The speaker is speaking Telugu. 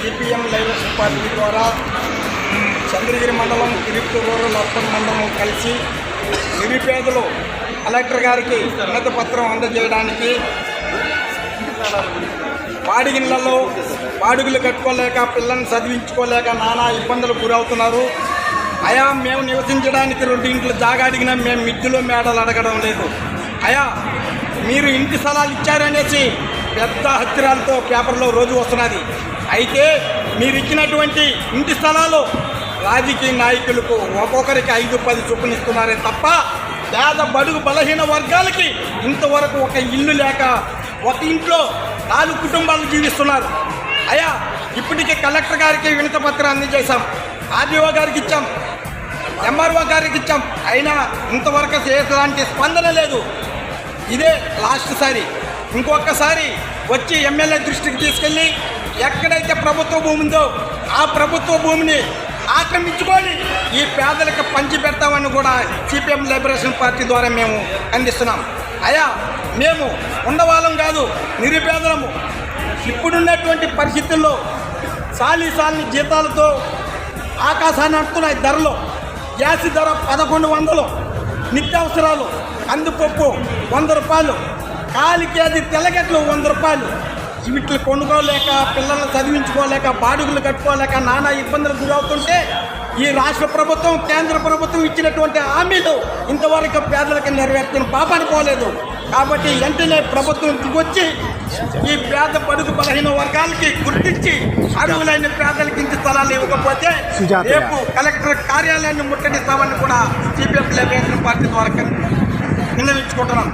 సిపిఎం లైబ్రేషన్ పార్టీ ద్వారా చంద్రగిరి మండలం కిరిప్పు రూరల్ అర్బన్ మండలం కలిసి నిరుపేదలు కలెక్టర్ గారికి ఉన్నత పత్రం అందజేయడానికి బాడిగిళ్ళలో బాడుగులు కట్టుకోలేక పిల్లల్ని చదివించుకోలేక నానా ఇబ్బందులు గురవుతున్నారు. అయా మేము నివసించడానికి రెండు ఇంట్లో జాగా అడిగినా మేము మిద్దులో మేడలు అడగడం లేదు. అయా మీరు ఇంటి స్థలాలు ఇచ్చారనేసి పెద్ద హత్యరాలతో పేపర్లో రోజు వస్తున్నది. అయితే మీరు ఇచ్చినటువంటి ఇంటి స్థలాలు రాజకీయ నాయకులకు ఒక్కొక్కరికి ఐదు పది చొప్పున ఇస్తున్నారే తప్ప పేద బడుగు బలహీన వర్గాలకి ఇంతవరకు ఒక ఇల్లు లేక ఒక ఇంట్లో నాలుగు కుటుంబాలు జీవిస్తున్నారు. అయ్యా ఇప్పటికే కలెక్టర్ గారికి వినత పత్రం అందజేశాం ఆర్డీఓ గారికి ఇచ్చాం. ఎంఆర్ఓ గారికి ఇచ్చాం. అయినా ఇంతవరకు ఎలాంటి స్పందన లేదు. ఇదే లాస్ట్ సారి. ఇంకొకసారి వచ్చి ఎమ్మెల్యే దృష్టికి తీసుకెళ్ళి ఎక్కడైతే ప్రభుత్వ భూమి ఉందో ఆ ప్రభుత్వ భూమిని ఆక్రమించుకొని ఈ పేదలకు పంచి పెడతామని కూడా సిపిఎం లిబరేషన్ పార్టీ ద్వారా మేము అందిస్తున్నాం. అయ్యా మేము ఉండవాళ్ళం కాదు నిరుపేదలము. ఇప్పుడున్నటువంటి పరిస్థితుల్లో సాలి సాలిని జీతాలతో ఆకాశాన్ని అంటున్నాయి ధరలు. గ్యాస్ ధర పదకొండు వందలు నిత్యావసరాలు కందిపప్పు వంద రూపాయలు. కాలికి అది తెల్లగట్లు వంద రూపాయలు. వీటిని కొనుక్కోలేక పిల్లల్ని చదివించుకోలేక బాడుగులు కట్టుకోలేక నానా ఇబ్బందులు గురవుతుంటే ఈ రాష్ట్ర ప్రభుత్వం కేంద్ర ప్రభుత్వం ఇచ్చినటువంటి హామీలు ఇంతవరకు పేదలకు నెరవేర్చిన పాపాన్ని పోలేదు. కాబట్టి వెంటనే ప్రభుత్వం దిగొచ్చి ఈ పేద పడుగు బలహీన వర్గాలకి గుర్తించి అర్హులైన పేదలకు ఇంటి స్థలాలు ఇవ్వకపోతే. రేపు కలెక్టర్ కార్యాలయాన్ని ముట్టడిస్తామని కూడా సిపిఎం పార్టీ ద్వారా విన్నవించుకుంటున్నాం